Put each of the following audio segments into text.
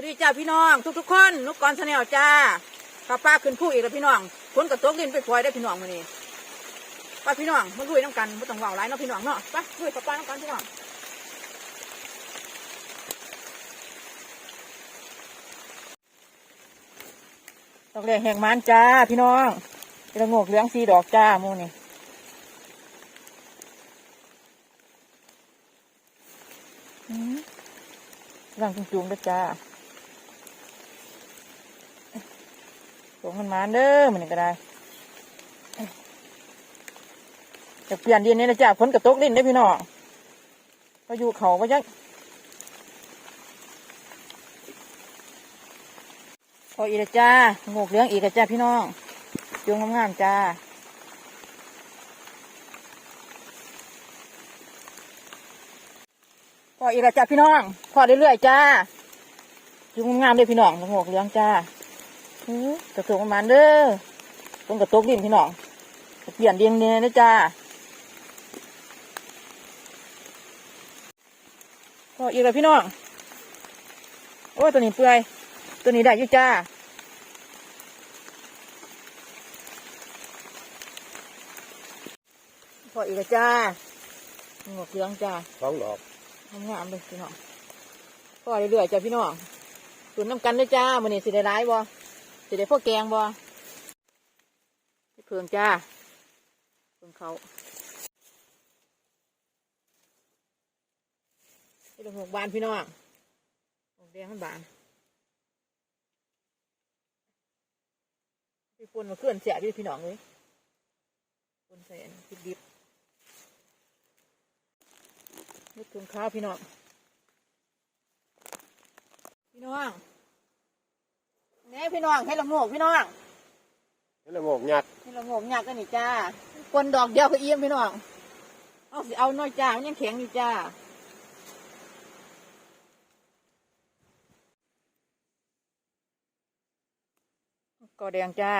วัสดีจ้าพี่น้องทุกๆคนนุกกรชาแนลจ้าป้าป้าขึ้นผู้อีกแล้วพี่น้องฝนกระตกดินไปพลอยได้พี่น้องมานี่ป้าพี่น้องมาลุยน้ำกันไม่ต้องว่าหลายเนาะพี่น้องเนาะไปลุยป้าป้าน้ำกันพี่น้องดอกแรกแห่งมันจ้าพี่น้องกระงกเหลืองสีดอกจ้าโมนี่ร่างจุงๆเด้จ้า ส่งมันมาเด้อมันก็ได้จะเปลี่ยนดินนี่นะจ้าฝนกระตกดินได้พี่น้องพายุเขาก็ยังพออีกจ้าโงกเลี้ยงอีกจ้าพี่น้องจุงงามๆจ้าพออีกจ้าพี่น้องพอเรื่อยๆจ้าจุงงามๆเลยพี่น้องโงกเลี้ยงจ้า กระตกประมาณเด้อฝนกระตุกดินพี่น้องเปลี่ยนดินเนี่ยนะจ้าพออีกแล้วพี่น้อง โอ้ตัวนี้เปื่อย ตัวนี้ได้ยู่จ้าพออีกแล้วจ้าหมวกเหลืองจ้าสองดอกงามเลยพี่น้องพอเรื่อยๆจ้าพี่น้องตุนน้ำกันด้วยจ้ามันนี่สิได้ร้ายบ่ สิได้พวกแกงบ่เพื่องจ้าเพื่องเขาที่ดอกหกบานพี่น้องดอกแดงมันบานพี่ปุ่นมาเคลื่อนเสียพี่พี่น้องเลยปุ่นใส่อันพริกดิบนี่ถุงข้าวพี่น้องพี่น้อง แน่พี่น้องให้ละโงกพี่น้องนี่ละโงกยักษ์ให้ละโงกหยักกันนี่จ้าคนดอกเดียวก็เอี่ยมพี่น้องเอาสิเอาน้อยจ้ามันยังแข็งอยู่จ้าก็แดงจ้า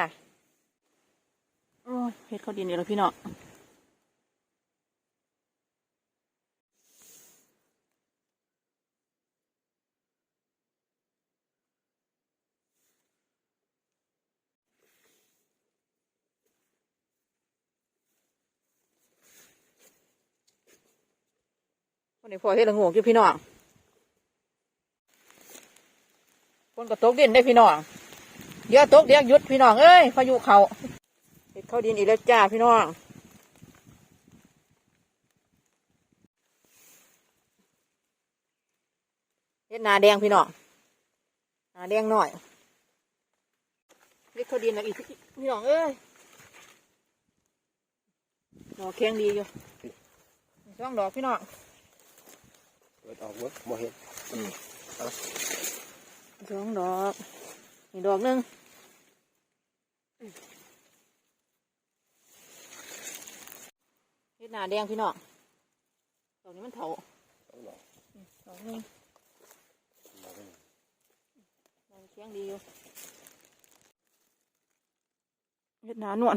โอ้ยเฮ็ดข้าวดินนี่แล้วพี่น้อง วันนี้พอเฮ็ดละงกอยู่พี่น้องคนก็ตกดินได้พี่น้องเดี๋ยวตกเดี๋ยวยุดพี่น้องเอ้ยพายุเขาเฮ็ดข้าวดินอีกแล้วจ้าพี่น้องเฮ็ดนาแดงพี่น้องนาแดงหน่อยเฮ็ดข้าวดินอีกพี่น้องเอ้ยดอกแข็งดีอยู่สองดอกพี่น้อง ปิดออกเว้ยบ่เห็นสองดอกนี่ดอกหนึ่งเฮ็ดหน้าแดงพี่น้องดอกนี้มันเถาสองดอกดอกหนึงดอกเคียงดีอยู่เฮ็ดหน้านวล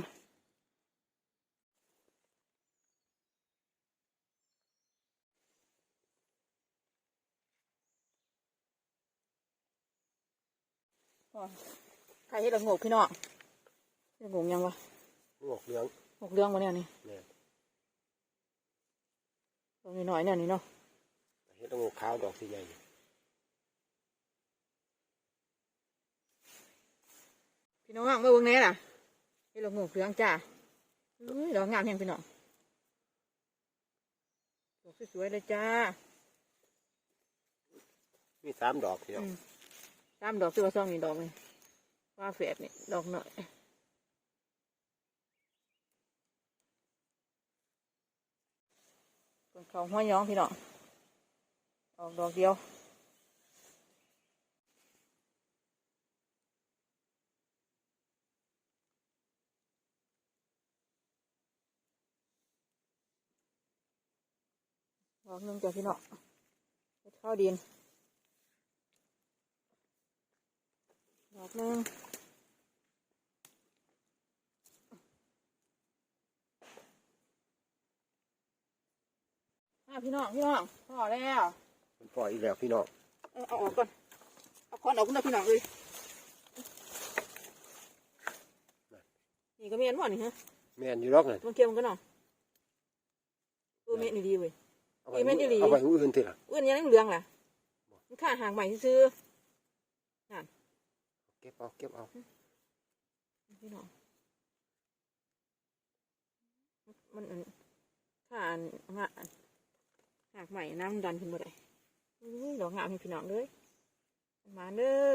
ใครเฮ็ดละโงกพี่น้องเฮ็ดละโงกยังวะโงกเหลืองหกเรื่องวะเนี่ยนี่เนี่ยดอกน้อยๆเนี่ยนี่เนาะเห็ดละโงกขาวดอกสีใหญ่พี่น้องมาเบิ่งแหน่ล่ะเฮ็ดละโงกเหลืองจ้าอุ้ยดอกงามแห่งพี่น้องดอกสวยๆเลยจ้ามีสามดอกเดียวอืม ตามดอกตัวซองนี่ดอกนี่ว่าแฝดนี่ดอกหน่อยเป็นเขาห้อยย้องพี่น้องออกดอกเดียวดอกหนึงจ้ะพี่น้องเฮ็ดข้าวดิน ดอกหนึ่งอะพี่น้องพี่น้องพอแล้วมันปล่อยอีกแล้วพี่น้องเออเอาออกก่อนเอาขอนออกคุณพี่น้องเลยนี่ก็เมียนหวานนี่ฮะแม่นอยู่รอกนั่นมันเกี่ยวมันกันเนาะเออเมียนนี่ดีเว้ย เอาไว้อีแม่นอีหลี เอาไว้มื้ออื่นทีละ เอื้อนยังเหลืองล่ะมันค่าห่างใหม่ซื้อ เก็บเอาเก็บเอาพี่น้องมันอันค่าอันงะหากใหม่น้ำมันดันขึ้นมาได้อุ้ยดอกงามให้พี่น้องเลยมาเด้อ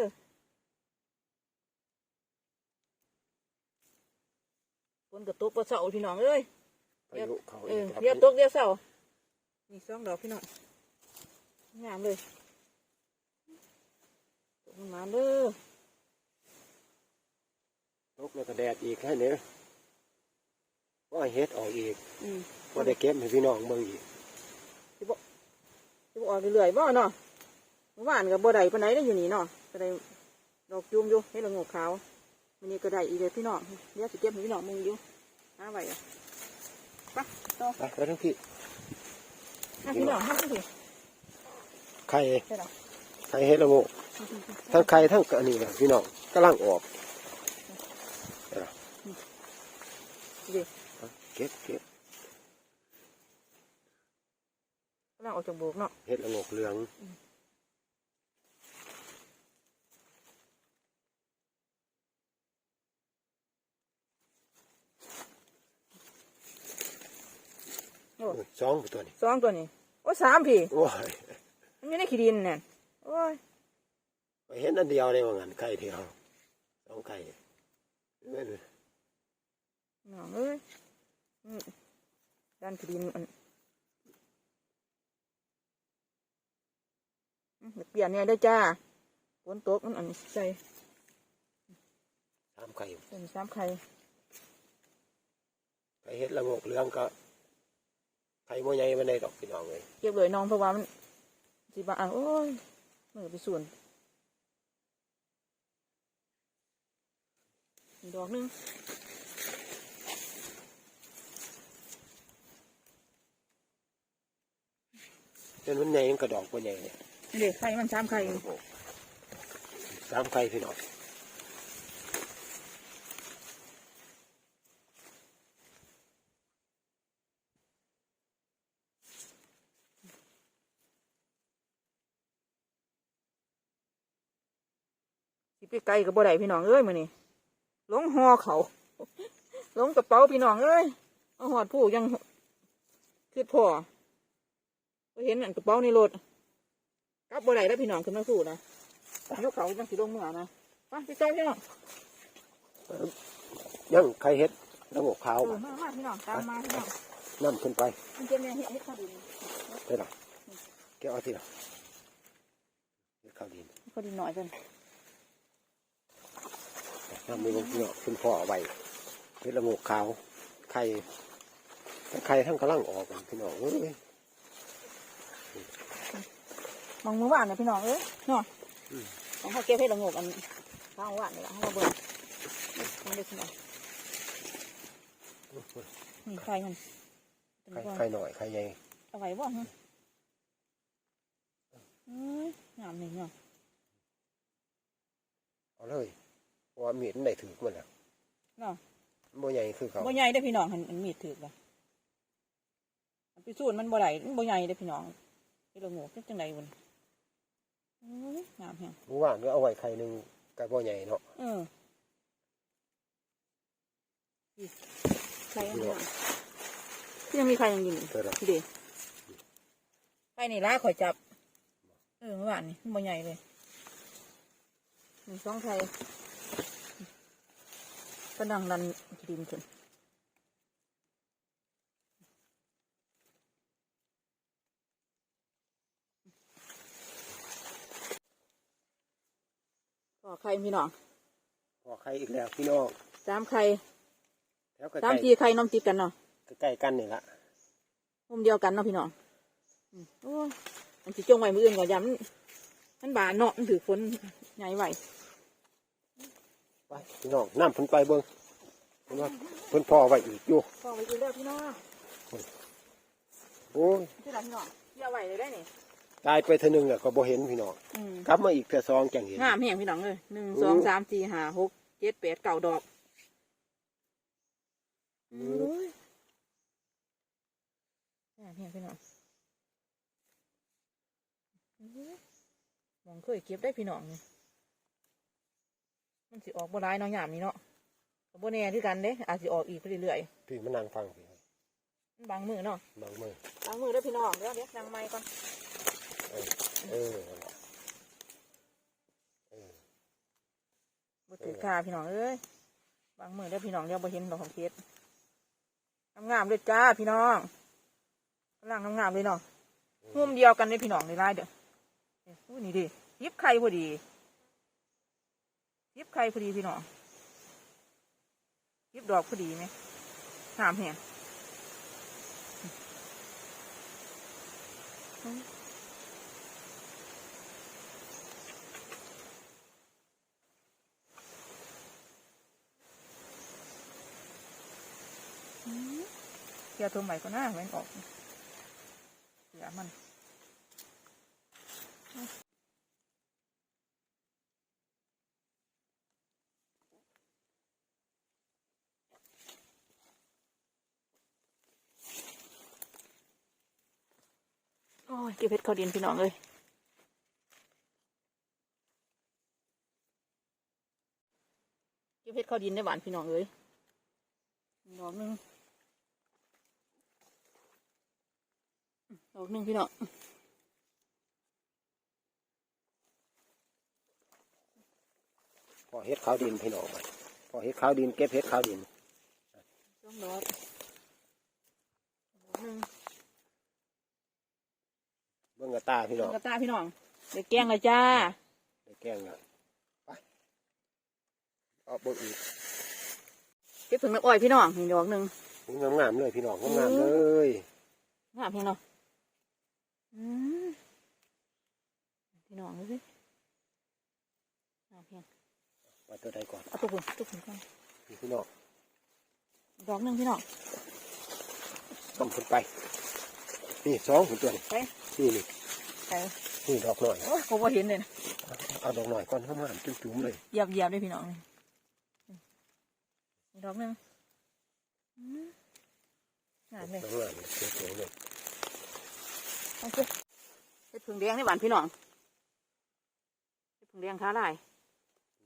ฝนกระตกกระเสาพี่น้องเอ้ยพายุเขาเออีอกครับเดี๋ยวตกเดี๋ยวเสานี่สองดอกพี่น้องงามเลยตกมันมาเด้อ ตกแล้วก็แดดอีกให้เนี่ยว่าเฮ็ดออกอีกอืมว่าได้เก็บให้พี่น้องเบิ่งอีกจะบอกออกเรื่อยๆบ่เนาะเมื่อวานกับบ่ได้ปานไหนได้อยู่นี่เนาะก็ได้ดอกจูมอยู่ให้ละงกขาววันนี้ก็ได้อีกเลยพี่น้องเดี๋ยวสิเก็บให้พี่น้องมึงอยู่หาไว้อะไปต่อไปไปทั้งพี่หาพี่น้องหาพี่น้องไข่ใช่หรอไข่เฮ็ดละโงกทั้งไข่ทั้งอันนี้นะพี่น้องกำลังออก ดิเก็บเก็บกำลังออกจากโบกเนาะเฮ็ดละโงกเหลืองโอ้โอ้ยสองตัวนี้สองตัวนี้โอ้ยสามพี่โอ้ยมันอยู่ในขี้ดินเนี่ยโอ้ยไปเห็นอันเดียวเลยว่างั้นไข่เดียวสองไข่ แม่นเลยน้องเอ้ยอืมด้านขี้ดินมันอืมเดี๋ยวเปลี่ยนเนี่ยได้อจ้าฝนตกมันอันนี้ใส่สามไข่เป็นสามไข่ไข่เฮ็ดละโงกเหลืองก็ไข่โมใหญ่มาในดอกพี่น้องเลยเก็บเลยน้องเพราะว่ามันสิบาอะโอ้ยมือไปส่วนอีกดอกหนึง เป็นมันใหญ่มันกระดอกบ่ใหญ่เนี่ยนี่เด็กไข่มันสามไข่สามไข่พี่น้องสิไปไกลกับบ่ได้พี่น้องเอ้ยมือนี่ลงหอเขาลงกระเป๋าพี่น้องเอ้ยเอาหอดผู้ยังคือพ่อ บ่เห็นอันกระเป๋าในรถกลับบ่ได้แล้วพี่น้องขึ้นมาสู้นะยกเขาจังสิลงเมื่อนะไปไปเจ้าพี่น้องยังไข่เฮ็ดละโงกขาวเออมามาพี่น้องตามมาพี่น้องนํขึ้นไปมันจะเนี่ยเฮ็ดเฮ็ดข้าวดินได้หรอแกเอาทีละเฮ็ดข้าวดินข้าวดินหน่อยกันนำมือลงพี่น้องคุณพ่อเอาไว้เฮ็ดละโงกขาวไข่แต่ไข่ทั้งกำลังออกกันพี่น้องเอ้ย มองมือว่านนะพี่น้องเอ้ยเนาะของเขาเก็บให้ละงกอันข้างว่านนี่ละให้เราเบิ่งมันได้ขนาดนี่ไข่มันเป็นไข่ก้อนไข่หน่อยไข่ใหญ่เอาไว้บ่ฮะเอ้ยงามนี่เนาะเอาเลยเพราะว่ามีดมันได้ถือมันแล้วเนาะมันบ่ใหญ่คือเขาบ่ใหญ่ได้อพี่น้องหันอันมีดถือกละอันไปสูนมันบ่ได้มันบ่ใหญ่ได้อพี่น้องพี่ละงกจังไดบุญเอ้ย งามแฮงเมื่อวานก็เอาไว้ไข่หนึ่งก็บ่ใหญ่เนาะเออนี่ไข่อันนี้อะที่ยังมีไข่ยังอยู่นี่เท่าไหร่พี่เดไข่นี่ร้ายข่อยจับ เออเมื่อวานนี่มันบ่ใหญ่เลยมีสองไข่ก็ดังดันดินขึ้น ไข่พี่น้องพอไข่อีกแล้วพี่น้องสามไข่แถวใกสามล้ทีไข่น้องติดกันเนาะๆใกล้ๆกันนี่ละมุมเดียวกันเนาะพี่น้องอืมโอ้ยมันสิจงไว้มืออื่นก่อนย้ำมันบานเนาะมันถือฝนใหญ่ไหวไปพี่น้องน้ำเพิ่นไปเบิ่งเพิ่นว่าเพิ่นพ่อไว้อีกอยู่พอไปกินแล้วพี่น้องโอ้ยที่ไรพี่น้องเที่ยวไหวเลยได้นี่จ ตายไปเท่านึงแล้วก็บ่เห็นพี่น้องอืมกลับมาอีกเท่าสองจังเห็น งามแห้งพี่น้องเลยหนึ่งโอ้สองสามสี่ห้าหกเจ็ดแปดเก้าดอกอืม โอ้ยงามแห้งพี่น้องโอ้ยมองเคยเก็บได้พี่น้องนี่มันสิออกบ่ร้ายเนาะยามนี้เนาะก็บ่แน่คือกันเด้อาจสิออกอีกไปเรื่อยพี่มานั่งฟังพี่ๆมันบางมือเนาะ บางมือบางมือเด้อพี่น้องเดี๋ยวเดี๋ยวนั่งไม้ก่อน เออบ่ถือค่าพี่น้องเอ้ยบางมือเด้อพี่น้องเดี๋ยวบ่เห็นดอกของเพชรงามๆเลยจ้าพี่น้องกำลังงามๆเลยเนาะมุมเดียวกันเลยพี่น้องในไล่เด้ออู้นี่ดิยิบไข่พอดียิบไข่พอดีพี่น้องยิบดอกพอดีไหมงามแฮง เกี่ยวตัวใหม่ก็น่าแม่นออกเสือมันโอ้ยเก็บเพชรเขาดินพี่น้องเลยเก็บเพชรเขาดินได้หวานพี่น้องเลยดอกหนึ่ง ดอกหนึ่งพี่น้องพอเฮ็ดขาวดินพี่น้องไปพอเฮ็ดขาวดินเก็บเฮ็ดขาวดินสองดอกดอกหนึ่งเบิ่งกระตาพี่น้องกระตาพี่น้องเดี๋ยวแกงเลยจ้าได้แกงแล้วไปเอาเบิ่งอีกเก็บผึ่งน้ำอ้อยพี่น้องนี่ดอกหนึ่งงามๆเลยพี่น้องงามๆเลยงามเพียงเนาะอืม พี่น้องดูสิงามเพียงมาตัวใดก่อนเอาตัวผึ่งตัวผึ่งก่อนนี่พี่น้องดอกหนึ่งพี่น้องต้มขึ้นไป นี่สองหุ่นตัวนี่ไปนี่นี่ไปนี่ดอกหน่อยโอ้ยเขาบ่เห็นเลยนะเอาดอกหน่อยก่อนเข้ามามจุ่มๆเลยเหยียบเหยียบเลยพี่น้องนี่ดอกหนึ่งอืมงามเลยดอกหน่อยสวยๆเลยโอ เคเห็ดผึ่งแดงนี่หวานพี่น้องเห็ดผึ่งแดงขาลาย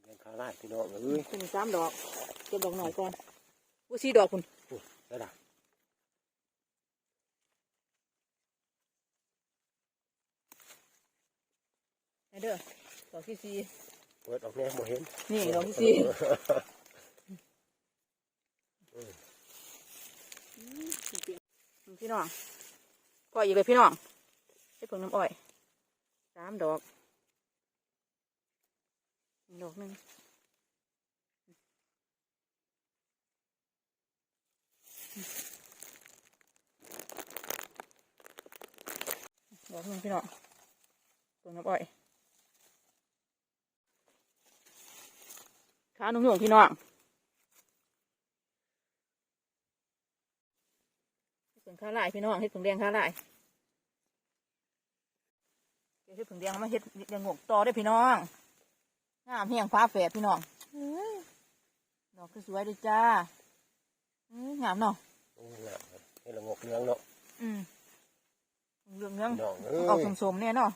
ยังข้าวไร่พี่น้องเอ้ยเป็นสามดอกเก็บดอกหน่อยก่อนอุ้ยสี่ดอกคุณได้ละไปเด้อดอกที่สี่เปิดออกแน่บ่เห็น นี่ดอกที่สี่พี่น้องปล่อยอีกเลยพี่น้อง ให้ผงน้ำอ้อยสามดอกดอกหนึ่งดอกหนึ่งพี่น้องผงน้ำอ้อยขาหนุ่มๆพี่น้องเห็ดผงข้าลายพี่น้องเห็ดผงแดงข้าลาย เดี๋ยวเห็ดผึ่งแดงมาเห็ดแดงงกต่อได้อพี่น้องงามเฮียงฟ้าแฝดพี่น้องเอ้ยดอกคือสวยๆเลยจ้าเอ้ยงามเนาะโอ้งามเลยเฮ็ดละงกเหลืองเนาะอืมเหลืองเนื้องพี่น้องเอ้ออกยสมๆเนี่ยเนาะ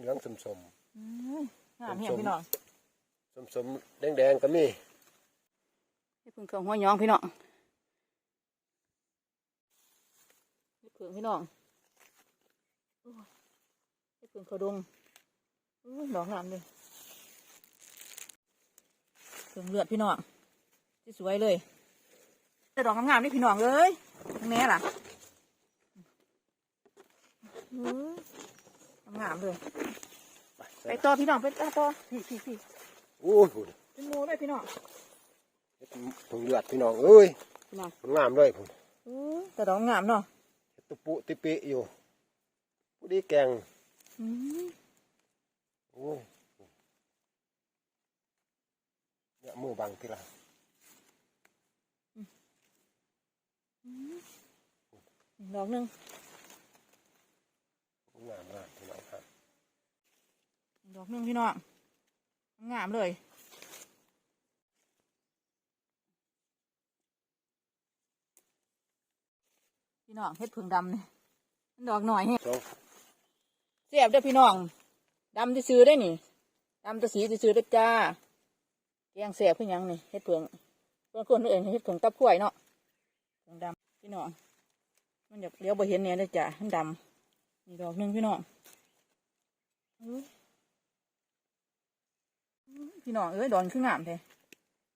เหลืองๆสมเอ้ยงามเฮียงพี่น้องๆสมๆแดงๆก็มีเห็ดผึ่งเครื่องหัวหยองพี่น้องเห็ดผึ่งพี่น้องโอ้ย เห็ดผึ่งเขาดงอุ้ยดอกงามเลยผึ่งเลือดพี่น้องที่สวยเลยแต่ดอกงามๆนี่พี่น้องเอ้ยแม่ล่ะอื้องามๆเลยไปไปต่อพี่น้องไปต่อต่อพี่พี่พี่โอ้ยพุ่นเป็นโมเลยพี่น้องเฮ็ดผงเลือดพี่น้องเอ้ยพี่น้องงามเลยพุ่นอื้อแต่ดอกงามเนาะเฮ็ดตุปุติปิอยู่ผู้ดีแกงอืม โอ้ยเนี่ยมือบังทีละดอกหนึ่งงามมากพี่น้องครับดอกหนึ่งพี่น้องงามเลยพี่น้องเฮ็ดผึ่งดำนี่มันดอกหน่อยแฮะ สองเสียบเด้อพี่น้องดำจะซื้อได้นี่ดำจะสีจะซื้อได้อจ้าแกงเสียบพี่ยังนี่เฮ็ดเผืองเพื่อนคนอื่นเฮ็ดเผืองตับกล้วยเนาะเผืองดำพี่น้องมันอยากเลี้ยวบ่เห็นเนี่ยเลยจ้ามันดำนี่ดอกหนึงพี่น้องอุ้ยอุ้ยพี่น้องเอ้ยดอนคืองามแท้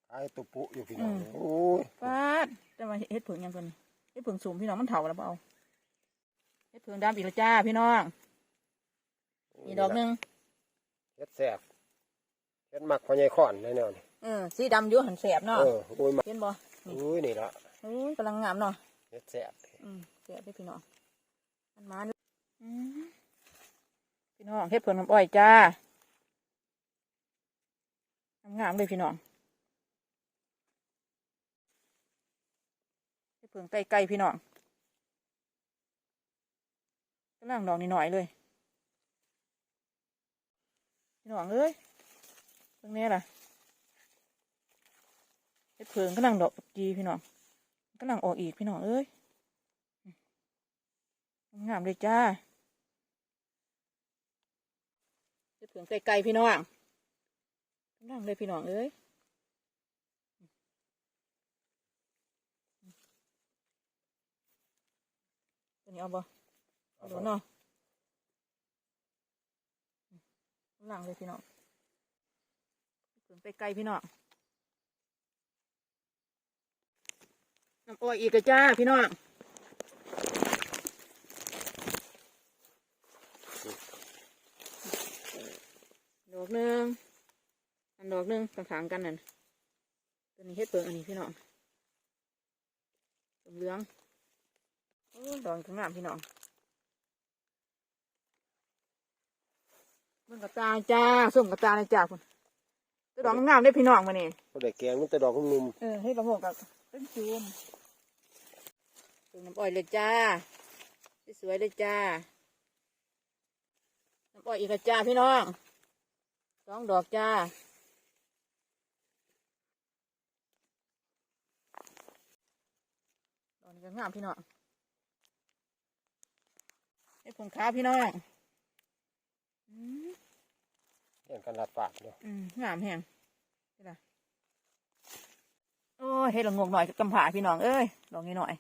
ขายตุปุอยู่พี่น้องอืมโอ้ยฟาดแต่มาเฮ็ดเผืองหยังคนเฮ็ดเผืองสูงพี่น้องมันเถาแล้วเปล่าเฮ็ดเผืองดำอีกแล้วจ้าพี่น้อง นี่ดอกหนึงเฮ็ดแซ่บเฮ็ดหมักพอใหญ่ข้อนแน่ๆนี่เออสีดำอยู่หันแสบเนาะเออโอ้ยมาเห็นบ่อุ้ยนี่ละเฮ้ยกำลังงามเนาะเฮ็ดแซ่บอืมแสบได้อพี่น้องมันมาอยู่อืมพี่น้องเฮ็ดผลน้ำอ้อยจ้างามๆเลยพี่น้องเฮ็ดผลไก่ๆพี่น้องกำลังดอกนิดหน่อยๆเลย พี่น้องเอ้ยตรงนี้ล่ะเฮ็ดเพิงกำลังดอกจีพี่น้องกำลังออกอีกพี่น้องเอ้ยงามเลยจ้าเฮ็ดเพิงไกลๆพี่น้องกำลังเลยพี่น้องเอ้ยตัวนี้เอาบ่เอาดูเนาะ กำลังเลยพี่น้องเพิงไปไกลพี่น้องน้ำอ้อยอีกกะจ้าพี่น้องดอกหนึ่งอันดอกหนึ่งต่างๆกันนั่นตัวนี้เฮ็ดเปิงอันนี้พี่น้องเหลืองโอ้ดอกข้างงามพี่น้อง เบิ่งกระตายจ้าส้มกระตายเลยจ้าคุณตัวดอกงามได้อพี่น้องมาเนี่ยบ่ได้แกงมันแต่ดอกนุ่มเออให้กระโหกกับต้นจูมเปิงน้ำอ้อยเลยจ้าสวยๆเลยจ้าน้ำอ้อยอีกแล้วจ้าพี่น้องสองดอกจ้าดอกนี้ก็งามพี่น้องไอ้ผงค้าพี่น้องอืมๆ เห็นกันลัดฝากเนาะอืมงามแฮงนี่ล่ะโอ้ยเฮ็ดละงงหน่อยกับกำผาพี่น้องเอ้ยดอกนี้หน่อย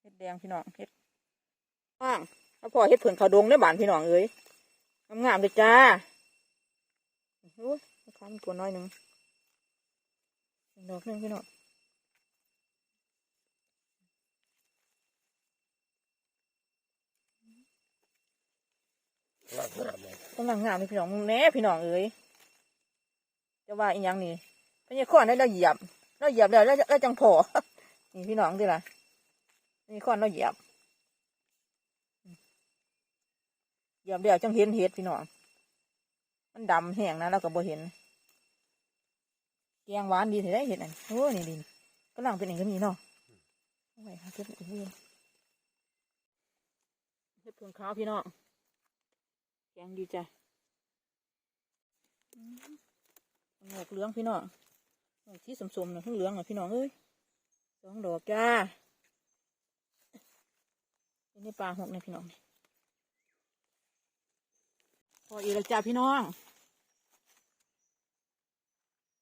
เฮ็ดแดงพี่น้องเฮ็ดว่างแล้วพอเฮ็ดเผือนเขาดงได้บานพี่น้องเอ้ยงามๆเลยจ้าโอ้ยข้ามตัวน้อยหนึ่งดอกหนึ่งพี่น้อง งามงามเลย กำลังงามเลยพี่น้องแน่พี่น้องเอ้ยจะว่าอีหยังนี่พญาข้อนได้เราเหยียบเราเหยียบแล้วแล้วแล้วจังพอนี่พี่น้องดิล่ะนี่ข้อนเราเหยียบเหยียบเดียวจังเห็นเห็ดพี่น้องมันดำแห้งนะเราก็บ่เห็นแกงหวานดีถึงได้เห็ดอันโอ้นี่ดินกำลังเป็นอย่างก็มีเนาะเอาไว้ค่ะเก็บอีกเรื่องเขาวพี่น้อง แกงดีจ้ะหงอกเหลืองพี่น้องหงอกที่สมๆนะเพิ่งเหลืองอะพี่น้องเอ้ยสองดอกจ้าอันนี้ปลาหกนี่ยพี่น้องพออีกแล้วจ้าพี่น้อง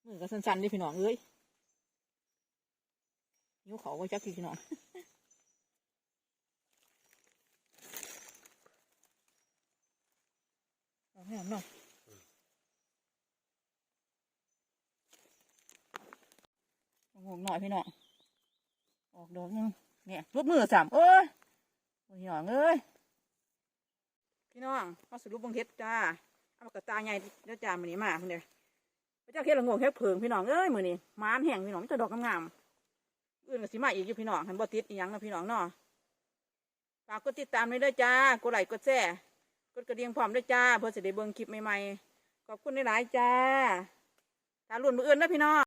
มือก็สั้นๆดิพี่น้องเอ้ยนิ้วเขาก็จักทีพี่น้อง เอาหน่อยงงหน่อยพี่น้องออกดอกนึงเนี่ยรูปมือสามเอ้ยโอ้ยพี่น้องเอ้ยพี่น้องมาสรุปบังเฮ็ดจ้าเอามากระตายใหญ่เดี๋ยวจ้ามือนี้มาพิ่นเด้อพระเจ้าเฮ็ดละงงเฮ็ดเพิงพี่น้องเอ้ยมือนี้มานแห้งพี่น้องมีแต่ดอกงามๆอื่นก็สิมาอีกอยู่พี่น้องหันบ่ติดอีหยังนะพี่น้องเนาะฝากกดติดตามด้วยเด้อจ้ากดไลค์กดแชร์ กดกระดิ่งพร้อมด้วยจ้าเพื่อจะได้เบิ่งคลิปใหม่ๆขอบคุณหลายๆจ้าถ้ารุ่นมืออื่นนะพี่น้อง